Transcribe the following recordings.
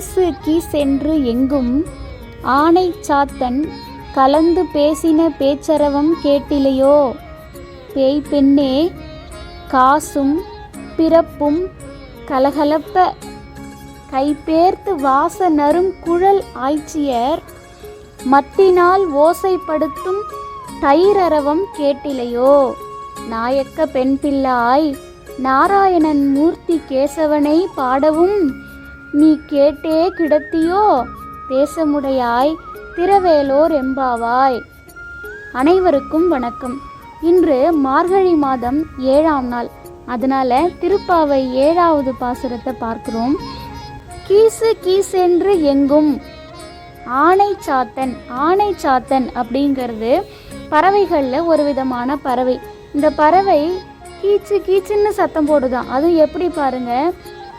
கீசு கீசென்று எங்கும் ஆனை சாத்தன் கலந்து பேசின பேச்சரவம் கேட்டிலையோ? பேய் பெண்ணே காசும் பிறப்பும் கலகலப்ப. கைபேர்த்து வாச நரும் குழல் ஆய்ச்சியர் மத்தினால் ஓசைப்படுத்தும் தயிரரவம் கேட்டிலையோ? நாயக்க பெண் பிள்ளாய் நாராயணன் மூர்த்தி கேசவனை பாடவும் நீ கேட்டே கிடத்தியோ? தேசமுடையாய் திரவேலோர் எம்பாவாய். அனைவருக்கும் வணக்கம். இன்று மார்கழி மாதம் ஏழாம் நாள். அதனால திருப்பாவை ஏழாவது பாசுரத்தை பார்க்கிறோம். கீசு கீசென்று எங்கும். ஆனை சாத்தன் ஆனை சாத்தன் அப்படிங்கிறது பறவைகளில் ஒரு விதமான பறவை. இந்த பறவை கீச்சு கீச்சுன்னு சத்தம் போடுதான். அதுவும் எப்படி பாருங்கள்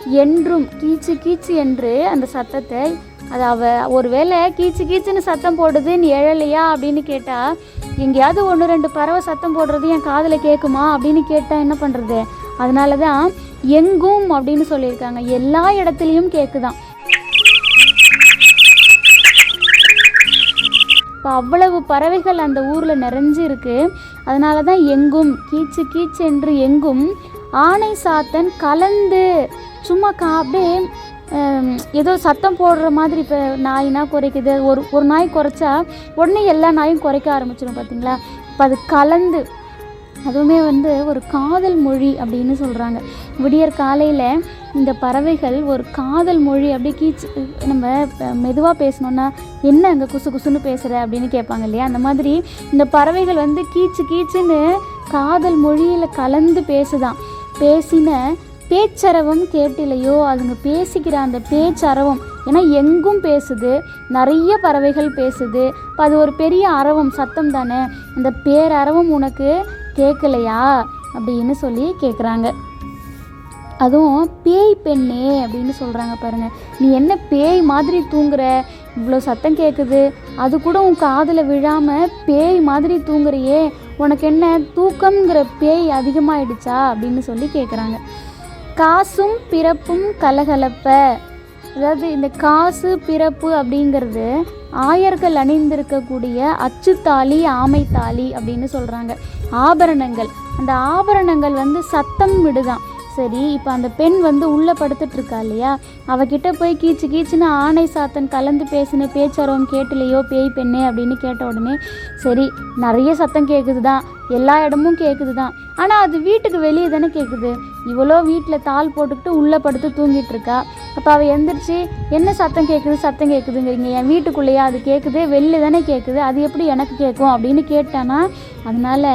என்றும் கீச்சு கீச்சு என்று அந்த சத்தத்தை அது அவ ஒருவேளை கீச்சு கீச்சுன்னு சத்தம் போடுது நீ எழலையா அப்படின்னு கேட்டால் எங்கேயாவது ஒன்று ரெண்டு பறவை சத்தம் போடுறது என் காதில் கேட்குமா அப்படின்னு கேட்டால் என்ன பண்ணுறது அதனால தான் எங்கும் அப்படின்னு சொல்லியிருக்காங்க. எல்லா இடத்துலையும் கேட்குதான் இப்போ அவ்வளவு பறவைகள் அந்த ஊரில் நிறைஞ்சு இருக்குது அதனால தான் எங்கும் கீச்சு கீச்சு என்று எங்கும் ஆனை சாத்தன் கலந்து சும்மா கா அப்படியே ஏதோ சத்தம் போடுற மாதிரி இப்போ நாயினா குறைக்குது. ஒரு ஒரு நாய் குறைச்சா உடனே எல்லா நாயும் குறைக்க ஆரம்பிச்சிடும் பார்த்தீங்களா இப்போ அது கலந்து அதுவுமே வந்து ஒரு காதல் மொழி அப்படின்னு சொல்கிறாங்க விடியற் காலையில் இந்த பறவைகள் ஒரு காதல் மொழி அப்படியே கீச்சு நம்ம மெதுவாக பேசணுன்னா என்ன அங்கே குசு குசுன்னு பேசுகிற அப்படின்னு கேட்பாங்க இல்லையா? அந்த மாதிரி இந்த பறவைகள் வந்து கீச்சு கீச்சுன்னு காதல் மொழியில் கலந்து பேசுதான். பேசின பேச்சரவம் கேட்டிலையோ? அதுங்க பேசிக்கிற அந்த பேச்சரவம் ஏன்னா எங்கும் பேசுது நிறைய பறவைகள் பேசுது இப்போ அது ஒரு பெரிய அரவம் சத்தம் தானே? அந்த பேரரவம் உனக்கு கேட்கலையா அப்படின்னு சொல்லி கேட்குறாங்க அதுவும் பேய் பெண்ணே அப்படின்னு சொல்கிறாங்க பாருங்கள் நீ என்ன பேய் மாதிரி தூங்குற? இவ்வளோ சத்தம் கேட்குது அது கூட உன் காதில் விழாமல் பேய் மாதிரி தூங்குறியே? உனக்கு என்ன தூக்கம்ங்கிற பேய் அதிகமாயிடுச்சா அப்படின்னு சொல்லி கேட்குறாங்க காசும் பிறப்பும் கலகலப்ப. அதாவது இந்த காசு பிறப்பு அப்படிங்கிறது ஆயர்கள் அணிந்திருக்கக்கூடிய அச்சுத்தாலி ஆமைத்தாலி அப்படின்னு சொல்கிறாங்க ஆபரணங்கள். அந்த ஆபரணங்கள் வந்து சத்தம் விடுதான். சரி இப்போ அந்த பெண் வந்து உள்ளே படுத்துட்டு இருக்கா இல்லையா? அவகிட்ட போய் கீச்சு கீச்சுன்னு ஆணை சாத்தன் கலந்து பேசின பேச்சரவம் கேட்டலையோ பேய் பெண்ணே அப்படின்னு கேட்ட உடனே சரி நிறைய சத்தம் கேட்குது தான் எல்லா இடமும் கேட்குது தான் ஆனால் அது வீட்டுக்கு வெளியே தானே கேட்குது இவ்வளோ வீட்டில் தாள் போட்டுக்கிட்டு உள்ளே படுத்து தூங்கிட்டு இருக்கா அப்போ அவள் எந்திரிச்சு என்ன சத்தம் கேட்குது சத்தம் கேட்குதுங்கிறீங்க என் வீட்டுக்குள்ளேயா? அது கேட்குது வெளில தானே கேட்குது அது எப்படி எனக்கு கேட்கும் அப்படின்னு கேட்டானா அதனால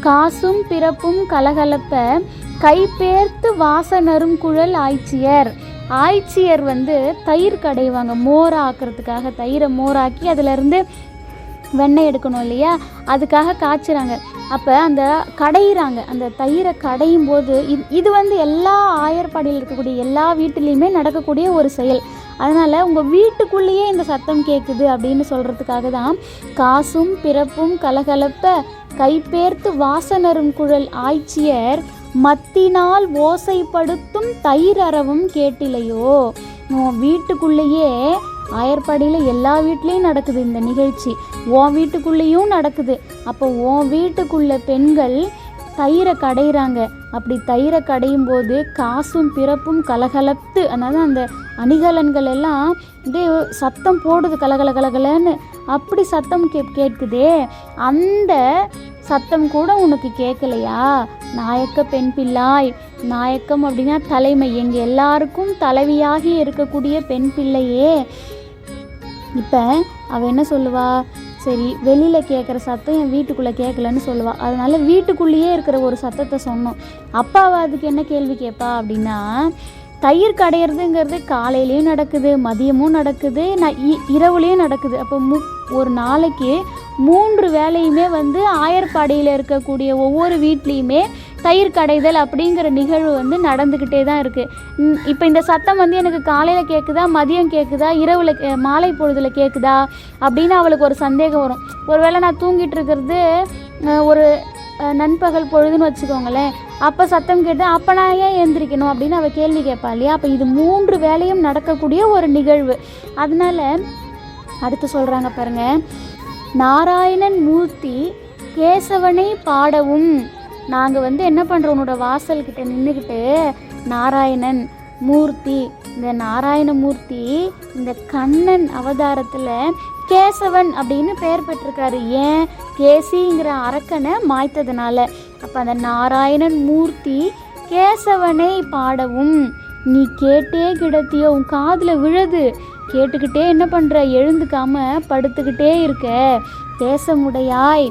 காசும் பிறப்பும் கலகலப்ப கைப்பேர்த்து வாசனரும் குழல் ஆய்ச்சியர். ஆய்ச்சியர் வந்து தயிர் கடைவாங்க மோர் ஆக்குறதுக்காக தயிரை மோராக்கி அதிலிருந்து வெண்ணெய் எடுக்கணும் இல்லையா? அதுக்காக காய்ச்சுறாங்க. அப்போ அந்த கடையிறாங்க. அந்த தயிரை கடையும் போது இது இது வந்து எல்லா ஆயர்பாடியில் இருக்கக்கூடிய எல்லா வீட்டிலையுமே நடக்கக்கூடிய ஒரு செயல். அதனால் உங்கள் வீட்டுக்குள்ளேயே இந்த சத்தம் கேட்குது அப்படின்னு சொல்கிறதுக்காக தான் காசும் பிறப்பும் கலகலப்ப கைப்பேர்த்து வாசனரும் குழல் ஆய்ச்சியர் மத்தினால் ஓசைப்படுத்தும் தயிர் அறவும் கேட்டிலையோ? உன் வீட்டுக்குள்ளேயே ஆயர்பாடியில் எல்லா வீட்லேயும் நடக்குது இந்த நிகழ்ச்சி. உன் வீட்டுக்குள்ளேயும் நடக்குது. அப்போ உன் வீட்டுக்குள்ள பெண்கள் தயிரை கடையிறாங்க. அப்படி தயிரை கடையும் போது காசும் பிறப்பும் கலகலத்து அதனால அந்த அணிகலன்கள் எல்லாம் இதே சத்தம் போடுது கலகல கலகலன்னு. அப்படி சத்தம் கே கேட்குதே. அந்த சத்தம் கூட உனக்கு கேட்கலையா? நாயக்க பெண் பிள்ளாய் நாயக்கம் அப்படின்னா தலைமை. எங்கள் எல்லாருக்கும் தலைவியாகி இருக்கக்கூடிய பெண் பிள்ளையே. இப்போ அவள் என்ன சொல்லுவா? சரி வெளியில் கேட்குற சத்தம் என் வீட்டுக்குள்ளே கேட்கலன்னு சொல்லுவாள் அதனால வீட்டுக்குள்ளேயே இருக்கிற ஒரு சத்தத்தை சொன்னோம். அப்பாவை அதுக்கு என்ன கேள்வி கேட்பா அப்படின்னா தயிர் கடையிறதுங்கிறது காலையிலையும் நடக்குது மதியமும் நடக்குது நான் இ இரவுலேயும் நடக்குது. அப்போ மு ஒரு நாளைக்கு மூன்று வேலையுமே வந்து ஆயர்பாடியில் இருக்கக்கூடிய ஒவ்வொரு வீட்லேயுமே தயிர் கடைதல் அப்படிங்கிற நிகழ்வு வந்து நடந்துக்கிட்டே தான் இருக்குது இப்போ இந்த சத்தம் வந்து எனக்கு காலையில் கேட்குதா மதியம் கேட்குதா இரவில் மாலை பொழுதில் கேட்குதா அப்படின்னு அவளுக்கு ஒரு சந்தேகம் வரும். ஒருவேளை நான் தூங்கிட்டு இருக்கிறது ஒரு நண்பகல் பொழுதுன்னு வச்சுக்கோங்களேன். அப்போ சத்தம் கேட்டு அப்போ நான் ஏன் எந்திரிக்கணும் அப்படின்னு அவள் கேள்வி கேட்பா இல்லையா? அப்போ இது மூன்று வேலையும் நடக்கக்கூடிய ஒரு நிகழ்வு. அதனால அடுத்து சொல்கிறாங்க பாருங்க. நாராயணன் மூர்த்தி கேசவனை பாடவும் நாங்கள் வந்து என்ன பண்ணுறோம் உன்னோட வாசல்கிட்ட நின்றுக்கிட்டு நாராயணன் மூர்த்தி இந்த நாராயணமூர்த்தி இந்த கண்ணன் அவதாரத்தில் கேசவன் அப்படின்னு பெயர் பெற்றிருக்காரு. ஏன்? கேசிங்கிற அரக்கனை மாய்த்ததுனால. அப்போ அந்த நாராயணன் மூர்த்தி கேசவனை பாடவும் நீ கேட்டே கிடத்தியோ உன் காதில் விழுது. கேட்டுக்கிட்டே என்ன பண்ணுற எழுந்துக்காம படுத்துக்கிட்டே இருக்க. தேசமுடையாய்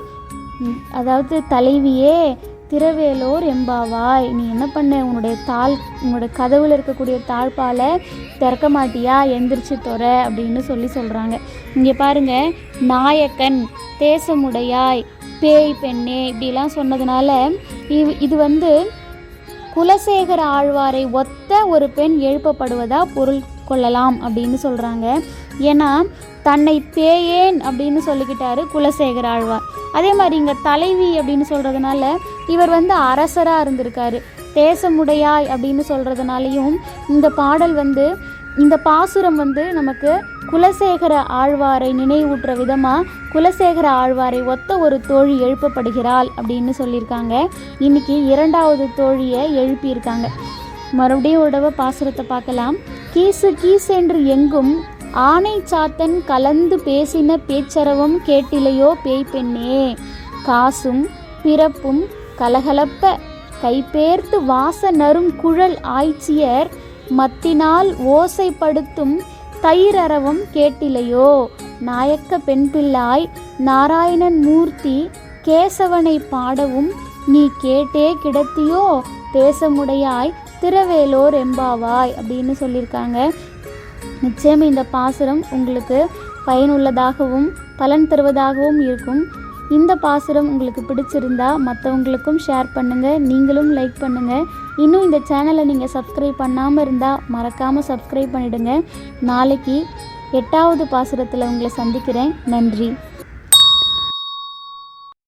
ம், அதாவது தலைவியே திரவேலோர் எம்பாவாய் நீ என்ன பண்ண? உன்னுடைய தாள் உன்னோட கதவில் இருக்கக்கூடிய தாழ்பாலை திறக்க மாட்டியா? எந்திரிச்சு தொற அப்படின்னு சொல்லி சொல்கிறாங்க இங்கே பாருங்க நாயக்கன் தேசமுடையாய் பேய் பெண்ணே இப்படிலாம் சொன்னதுனால இது இது வந்து குலசேகர ஆழ்வாரை ஒத்த ஒரு பெண் எழுப்பப்படுவதா பொருள்? கொள்ளலாம் அப்படின்னு சொல்கிறாங்க ஏன்னா தன்னை பேயேன் அப்படின்னு சொல்லிக்கிட்டாரு குலசேகர ஆழ்வார். அதே மாதிரி இங்கே தலைவி அப்படின்னு சொல்கிறதுனால இவர் வந்து அரசராக இருந்திருக்காரு. தேசமுடையாய் அப்படின்னு சொல்கிறதுனாலையும் இந்த பாடல் வந்து இந்த பாசுரம் வந்து நமக்கு குலசேகர ஆழ்வாரை நினைவூட்டுற விதமாக குலசேகர ஆழ்வாரை ஒத்த ஒரு தோழி எழுப்பப்படுகிறாள் அப்படின்னு சொல்லியிருக்காங்க. இன்னைக்கு இரண்டாவது தோழியை எழுப்பியிருக்காங்க. மறுபடியும் ஒரு தடவை பாசுரத்தை பார்க்கலாம். கீசு கீஸ் என்று எங்கும் ஆனை சாத்தன் கலந்து பேசின பேச்சரவம் கேட்டிலையோ பேய் பெண்ணே காசும் பிறப்பும் கலகலப்ப கைப்பேர்த்து வாச நரும் குழல் ஆய்ச்சியர் மத்தினால் ஓசைப்படுத்தும் தயிரரவம் கேட்டிலையோ. நாயக்க பெண் பிள்ளாய் நாராயணன் மூர்த்தி கேசவனை பாடவும் நீ கேட்டே கிடத்தியோ. பேசமுடையாய் திரவேலோர் எம்பாவாய் அப்படின்னு சொல்லியிருக்காங்க. நிச்சயம் இந்த பாசுரம் உங்களுக்கு பயனுள்ளதாகவும் பலன் தருவதாகவும் இருக்கும். இந்த பாசுரம் உங்களுக்கு பிடிச்சிருந்தா மற்றவங்களுக்கும் ஷேர் பண்ணுங்கள் நீங்களும் லைக் பண்ணுங்கள் இன்னும் இந்த சேனலை நீங்கள் சப்ஸ்கிரைப் பண்ணாமல் இருந்தால் மறக்காமல் சப்ஸ்கிரைப் பண்ணிவிடுங்க நாளைக்கு எட்டாவது பாசுரத்தில் உங்களை சந்திக்கிறேன். நன்றி.